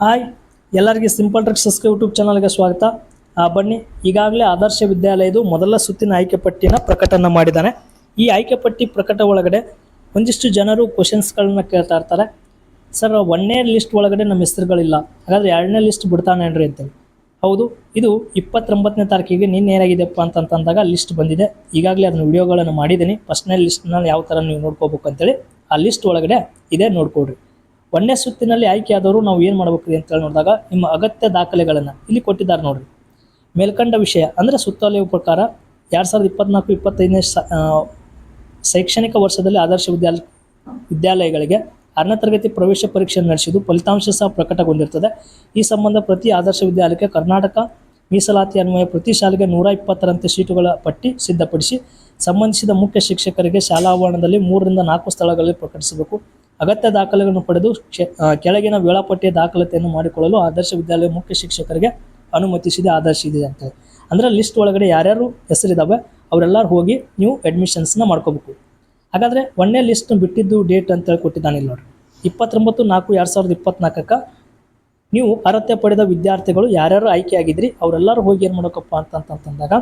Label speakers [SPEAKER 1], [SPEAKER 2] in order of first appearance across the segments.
[SPEAKER 1] Hi, ಎಲ್ಲರಿಗೆ simple tricks YouTube ಚಾನಲ್ಗೆ ಸ್ವಾಗತ. ಬನ್ನಿ, ಈಗಾಗಲೇ ಆದರ್ಶ ವಿದ್ಯಾಲಯದು ಮೊದಲ ಸುತ್ತಿನ ಆಯ್ಕೆ ಪಟ್ಟಿನ ಪ್ರಕಟನ ಮಾಡಿದ್ದಾನೆ. ಈ ಆಯ್ಕೆ ಪಟ್ಟಿ ಪ್ರಕಟ ಒಳಗಡೆ ಒಂದಿಷ್ಟು ಜನರು ಕ್ವಶನ್ಸ್ಗಳನ್ನ ಕೇಳ್ತಾ ಇರ್ತಾರೆ. ಸರ್, ಒಂದನೇ ಲಿಸ್ಟ್ ಒಳಗಡೆ ನಮ್ಮ ಹೆಸರುಗಳಿಲ್ಲ. ಹಾಗಾದ್ರೆ ಎರಡನೇ ಲಿಸ್ಟ್ ಬಿಡ್ತಾನೇನ್ರಿ ಅಂತೇಳಿ. ಹೌದು, ಇದು ಇಪ್ಪತ್ತೊಂಬತ್ತನೇ ತಾರೀಕಿಗೆ ನಿನ್ನೆ ಏನಾಗಿದೆಪ್ಪ ಅಂತಂತಂದಾಗ ಲಿಸ್ಟ್ ಬಂದಿದೆ. ಈಗಾಗಲೇ ಅದನ್ನ ವಿಡಿಯೋಗಳನ್ನು ಮಾಡಿದ್ದೀನಿ. ಫಸ್ಟ್ನೇ ಲಿಸ್ಟ್ನ ಯಾವ ಥರ ನೀವು ನೋಡ್ಕೋಬೇಕು ಅಂತೇಳಿ ಆ ಲಿಸ್ಟ್ ಒಳಗಡೆ ಇದೆ, ನೋಡ್ಕೊಡ್ರಿ. ಒಂದನೇ ಸುತ್ತಿನಲ್ಲಿ ಆಯ್ಕೆಯಾದವರು ನಾವು ಏನು ಅಂತ ಹೇಳಿ ನೋಡಿದಾಗ ನಿಮ್ಮ ಅಗತ್ಯ ದಾಖಲೆಗಳನ್ನು ಇಲ್ಲಿ ಕೊಟ್ಟಿದ್ದಾರೆ ನೋಡ್ರಿ. ಮೇಲ್ಕಂಡ ವಿಷಯ ಅಂದರೆ ಸುತ್ತೋಲೆಯ ಪ್ರಕಾರ ಎರಡು ಸಾವಿರದ ಇಪ್ಪತ್ನಾಲ್ಕು ಇಪ್ಪತ್ತೈದನೇ ಶೈಕ್ಷಣಿಕ ವರ್ಷದಲ್ಲಿ ಆದರ್ಶ ವಿದ್ಯಾಲಯ ವಿದ್ಯಾಲಯಗಳಿಗೆ ಆರನೇ ತರಗತಿ ಪ್ರವೇಶ ಪರೀಕ್ಷೆ ನಡೆಸಿದ್ದು ಫಲಿತಾಂಶ ಸಹ ಪ್ರಕಟಗೊಂಡಿರ್ತದೆ. ಈ ಸಂಬಂಧ ಪ್ರತಿ ಆದರ್ಶ ವಿದ್ಯಾಲಯಕ್ಕೆ ಕರ್ನಾಟಕ ಮೀಸಲಾತಿ ಅನ್ವಯ ಪ್ರತಿ ಶಾಲೆಗೆ ನೂರ ಇಪ್ಪತ್ತರಂತೆ ಸೀಟುಗಳ ಪಟ್ಟಿ ಸಿದ್ಧಪಡಿಸಿ, ಸಂಬಂಧಿಸಿದ ಮುಖ್ಯ ಶಿಕ್ಷಕರಿಗೆ ಶಾಲಾ ಆವರಣದಲ್ಲಿ ಮೂರರಿಂದ ನಾಲ್ಕು ಸ್ಥಳಗಳಲ್ಲಿ ಪ್ರಕಟಿಸಬೇಕು. ಅಗತ್ಯ ದಾಖಲೆಗಳನ್ನು ಪಡೆದು ಕೆಳಗಿನ ವೇಳಾಪಟ್ಟಿಯ ದಾಖಲಾತಿಯನ್ನು ಮಾಡಿಕೊಳ್ಳಲು ಆದರ್ಶ ವಿದ್ಯಾಲಯ ಮುಖ್ಯ ಶಿಕ್ಷಕರಿಗೆ ಅನುಮತಿಸಿದೆ, ಆದರ್ಶ ಇದೆ ಅಂತೇಳಿ. ಅಂದರೆ ಲಿಸ್ಟ್ ಒಳಗಡೆ ಯಾರ್ಯಾರು ಹೆಸರಿದ್ದಾವೆ ಅವರೆಲ್ಲರೂ ಹೋಗಿ ನೀವು ಅಡ್ಮಿಷನ್ಸ್ನ ಮಾಡ್ಕೋಬೇಕು. ಹಾಗಾದರೆ ಒಂದೇ ಲಿಸ್ಟ್ ಬಿಟ್ಟಿದ್ದು ಡೇಟ್ ಅಂತೇಳಿ ಕೊಟ್ಟಿದ್ದಾನೆ ಇಲ್ಲಿ ನೋಡ್ರಿ. ಇಪ್ಪತ್ತೊಂಬತ್ತು ನಾಲ್ಕು ಎರಡು ಸಾವಿರದ ಇಪ್ಪತ್ನಾಲ್ಕಕ್ಕೆ ನೀವು ಅರ್ಹತೆ ಪಡೆದ ವಿದ್ಯಾರ್ಥಿಗಳು ಯಾರ್ಯಾರು ಆಯ್ಕೆ ಆಗಿದ್ರಿ, ಅವರೆಲ್ಲರೂ ಹೋಗಿ ಏನು ಮಾಡಬೇಕಪ್ಪ ಅಂತಂತಂದಾಗ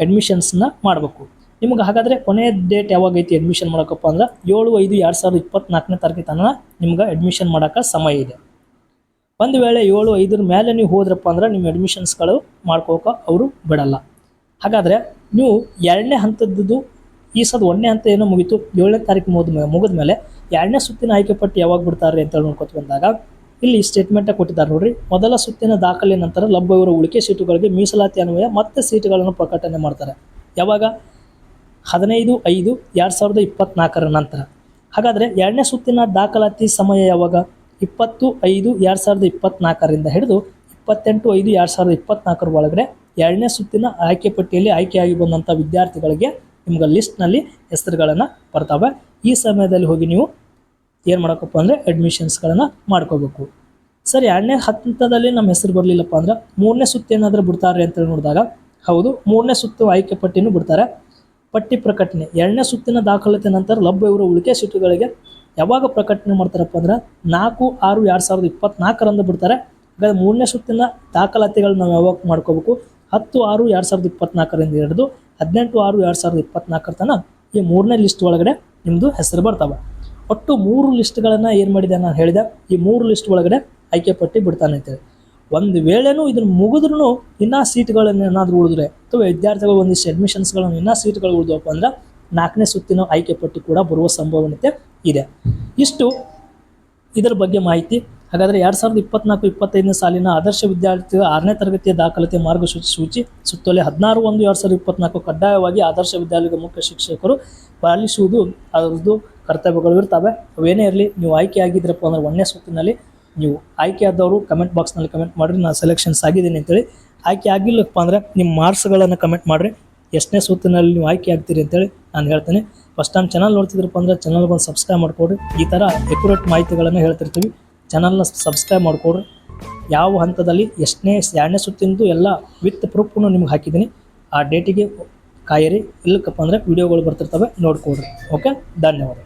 [SPEAKER 1] ಅಡ್ಮಿಷನ್ಸ್ನ ಮಾಡಬೇಕು. ನಿಮ್ಗೆ ಹಾಗಾದರೆ ಕೊನೆ ಡೇಟ್ ಯಾವಾಗ ಐತಿ ಅಡ್ಮಿಷನ್ ಮಾಡೋಕಪ್ಪ ಅಂದ್ರೆ ಏಳು, ಐದು, ಎರಡು ಸಾವಿರದ ಇಪ್ಪತ್ನಾಲ್ಕನೇ ತಾರೀಕು ತನಕ ನಿಮ್ಗೆ ಅಡ್ಮಿಷನ್ ಮಾಡೋಕೆ ಸಮಯ ಇದೆ. ಒಂದು ವೇಳೆ ಏಳು, ಐದರ ಮೇಲೆ ನೀವು ಹೋದ್ರಪ್ಪ ಅಂದ್ರೆ ನಿಮ್ಮ ಅಡ್ಮಿಷನ್ಸ್ಗಳು ಮಾಡ್ಕೋಕೆ ಅವರು ಬಿಡಲ್ಲ. ಹಾಗಾದರೆ ನೀವು ಎರಡನೇ ಹಂತದ್ದು, ಈ ಸದ ಒಂದನೇ ಹಂತ ಏನೋ ಮುಗೀತು, ಏಳನೇ ತಾರೀಕು ಮುಗಿದ ಮುಗಿದ ಮೇಲೆ ಎರಡನೇ ಸುತ್ತಿನ ಆಯ್ಕೆ ಪಟ್ಟು ಯಾವಾಗ ಬಿಡ್ತಾರೆ ಅಂತ ನೋಡ್ಕೊತ ಬಂದಾಗ ಇಲ್ಲಿ ಸ್ಟೇಟ್ಮೆಂಟ ಕೊಟ್ಟಿದ್ದಾರೆ ನೋಡ್ರಿ. ಮೊದಲ ಸುತ್ತಿನ ದಾಖಲೆ ನಂತರ ಲಭ್ಯವಿರುವ ಉಳಿಕೆ ಸೀಟುಗಳಿಗೆ ಮೀಸಲಾತಿ ಅನ್ವಯ ಮತ್ತೆ ಸೀಟುಗಳನ್ನು ಪ್ರಕಟಣೆ ಮಾಡ್ತಾರೆ. ಯಾವಾಗ? ಹದಿನೈದು ಐದು ಎರಡು ಸಾವಿರದ ಇಪ್ಪತ್ನಾಲ್ಕರ ನಂತರ. ಹಾಗಾದರೆ ಎರಡನೇ ಸುತ್ತಿನ ದಾಖಲಾತಿ ಸಮಯ ಯಾವಾಗ? ಇಪ್ಪತ್ತು ಐದು ಎರಡು ಸಾವಿರದ ಇಪ್ಪತ್ನಾಲ್ಕರಿಂದ ಹಿಡಿದು ಇಪ್ಪತ್ತೆಂಟು ಐದು ಎರಡು ಸಾವಿರದ ಇಪ್ಪತ್ನಾಲ್ಕರ ಒಳಗಡೆ ಎರಡನೇ ಸುತ್ತಿನ ಆಯ್ಕೆ ಪಟ್ಟಿಯಲ್ಲಿ ಆಯ್ಕೆಯಾಗಿ ಬಂದಂಥ ವಿದ್ಯಾರ್ಥಿಗಳಿಗೆ ನಿಮ್ಗೆ ಲಿಸ್ಟ್ನಲ್ಲಿ ಹೆಸರುಗಳನ್ನು ಬರ್ತವೆ. ಈ ಸಮಯದಲ್ಲಿ ಹೋಗಿ ನೀವು ಏನು ಮಾಡೋಕಪ್ಪ ಅಂದರೆ ಅಡ್ಮಿಷನ್ಸ್ಗಳನ್ನು ಮಾಡ್ಕೋಬೇಕು. ಸರ್, ಎರಡನೇ ಹಂತದಲ್ಲಿ ನಮ್ಮ ಹೆಸರು ಬರಲಿಲ್ಲಪ್ಪ ಅಂದ್ರೆ ಮೂರನೇ ಸುತ್ತು ಏನಾದರೂ ಬಿಡ್ತಾರೆ ಅಂತೇಳಿ ನೋಡಿದಾಗ, ಹೌದು, ಮೂರನೇ ಸುತ್ತು ಆಯ್ಕೆ ಪಟ್ಟಿನೂ ಬಿಡ್ತಾರೆ. ಪಟ್ಟಿ ಪ್ರಕಟಣೆ. ಎರಡನೇ ಸುತ್ತಿನ ದಾಖಲಾತಿ ನಂತರ ಲಭ್ಯವಿರುವ ಉಳಿಕೆ ಸೀಟುಗಳಿಗೆ ಯಾವಾಗ ಪ್ರಕಟಣೆ ಮಾಡ್ತಾರಪ್ಪ ಅಂದ್ರೆ ನಾಲ್ಕು, ಆರು, ಎರಡು ಸಾವಿರದ ಇಪ್ಪತ್ನಾಲ್ಕರಂದು ಬಿಡ್ತಾರೆ. ಹಾಗಾದ್ರೆ ಮೂರನೇ ಸುತ್ತಿನ ದಾಖಲಾತಿಗಳನ್ನ ನಾವು ಯಾವಾಗ ಮಾಡ್ಕೋಬೇಕು? ಹತ್ತು, ಆರು, ಎರಡು ಸಾವಿರದ ಇಪ್ಪತ್ನಾಲ್ಕರಿಂದ ಹಿಡಿದು ಹದಿನೆಂಟು, ಆರು, ಎರಡು ಸಾವಿರದ ಇಪ್ಪತ್ನಾಲ್ಕರ ತನಕ ಈ ಮೂರನೇ ಲಿಸ್ಟ್ ಒಳಗಡೆ ನಿಮ್ಮದು ಹೆಸರು ಬರ್ತಾವೆ. ಒಟ್ಟು ಮೂರು ಲಿಸ್ಟ್ಗಳನ್ನು ಏನು ಮಾಡಿದೆ ನಾನು ಹೇಳಿದೆ. ಈ ಮೂರು ಲಿಸ್ಟ್ ಒಳಗಡೆ ಆಯ್ಕೆ ಪಟ್ಟಿ ಬಿಡ್ತಾನೆ ಅಂತೇಳಿ. ಒಂದು ವೇಳೆನೂ ಇದನ್ನು ಮುಗಿದ್ರೂ ಇನ್ನೂ ಸೀಟ್ಗಳನ್ನು ಏನಾದರೂ ಉಳಿದ್ರೆ, ಅಥವಾ ವಿದ್ಯಾರ್ಥಿಗಳು ಒಂದಿಷ್ಟು ಅಡ್ಮಿಷನ್ಸ್ಗಳನ್ನು ಇನ್ನೂ ಸೀಟ್ಗಳು ಉಳಿದವಪ್ಪ ಅಂದ್ರೆ ನಾಲ್ಕನೇ ಸುತ್ತಿನ ಆಯ್ಕೆ ಪಟ್ಟಿ ಕೂಡ ಬರುವ ಸಂಭವನೀಯತೆ ಇದೆ. ಇಷ್ಟು ಇದರ ಬಗ್ಗೆ ಮಾಹಿತಿ. ಹಾಗಾದರೆ ಎರಡು ಸಾವಿರದ ಇಪ್ಪತ್ನಾಲ್ಕು, ಇಪ್ಪತ್ತೈದನೇ ಸಾಲಿನ ಆದರ್ಶ ವಿದ್ಯಾರ್ಥಿಗಳ ಆರನೇ ತರಗತಿಯ ದಾಖಲಾತಿ ಮಾರ್ಗಸೂಚಿ ಸೂಚಿ ಸುತ್ತೋಲೆ ಹದಿನಾರು ಒಂದು ಎರಡು ಸಾವಿರದ ಇಪ್ಪತ್ನಾಲ್ಕು ಕಡ್ಡಾಯವಾಗಿ ಆದರ್ಶ ವಿದ್ಯಾಲಯದ ಮುಖ್ಯ ಶಿಕ್ಷಕರು ಪಾಲಿಸುವುದು, ಅದರದ್ದು ಕರ್ತವ್ಯಗಳು ಇರ್ತವೆ. ಅವೇನೇ ಇರಲಿ, ನೀವು ಆಯ್ಕೆ ಆಗಿದ್ರಪ್ಪ ಅಂದ್ರೆ ಒಂದನೇ ಸುತ್ತಿನಲ್ಲಿ ನೀವು ಆಯ್ಕೆ ಆದವರು ಕಮೆಂಟ್ ಬಾಕ್ಸ್ನಲ್ಲಿ ಕಮೆಂಟ್ ಮಾಡಿರಿ, ನಾನು ಸೆಲೆಕ್ಷನ್ಸ್ ಆಗಿದ್ದೀನಿ ಅಂತೇಳಿ. ಆಯ್ಕೆ ಆಗಿಲ್ಲಪ್ಪ ಅಂದರೆ ನಿಮ್ಮ ಮಾರ್ಕ್ಸ್ಗಳನ್ನು ಕಮೆಂಟ್ ಮಾಡಿರಿ. ಎಷ್ಟನೇ ಸುತ್ತಿನಲ್ಲಿ ನೀವು ಆಯ್ಕೆ ಆಗ್ತೀರಿ ಅಂತೇಳಿ ನಾನು ಹೇಳ್ತೇನೆ. ಫಸ್ಟ್ ಟೈಮ್ ಚಾನಲ್ ನೋಡ್ತಿದ್ರಪ್ಪ ಅಂದರೆ ಚಾನಲ್ ಬಂದು ಸಬ್ಸ್ಕ್ರೈಬ್ ಮಾಡಿಕೊಡ್ರಿ. ಈ ಥರ ಎಕ್ಯುರೇಟ್ ಮಾಹಿತಿಗಳನ್ನು ಹೇಳ್ತಿರ್ತೀವಿ. ಚಾನಲ್ನ ಸಬ್ಸ್ಕ್ರೈಬ್ ಮಾಡಿಕೊಡ್ರಿ. ಯಾವ ಹಂತದಲ್ಲಿ ಎಷ್ಟನೇ, ಎರಡನೇ ಸುತ್ತಿಂದು ಎಲ್ಲ ವಿತ್ ಪ್ರೂಫ್ನು ನಿಮ್ಗೆ ಹಾಕಿದ್ದೀನಿ. ಆ ಡೇಟಿಗೆ ಕಾಯಿರಿ. ಇಲ್ಲಕ್ಕಪ್ಪ ಅಂದರೆ ವೀಡಿಯೋಗಳು ಬರ್ತಿರ್ತವೆ, ನೋಡ್ಕೊಡ್ರಿ. ಓಕೆ ಧನ್ಯವಾದ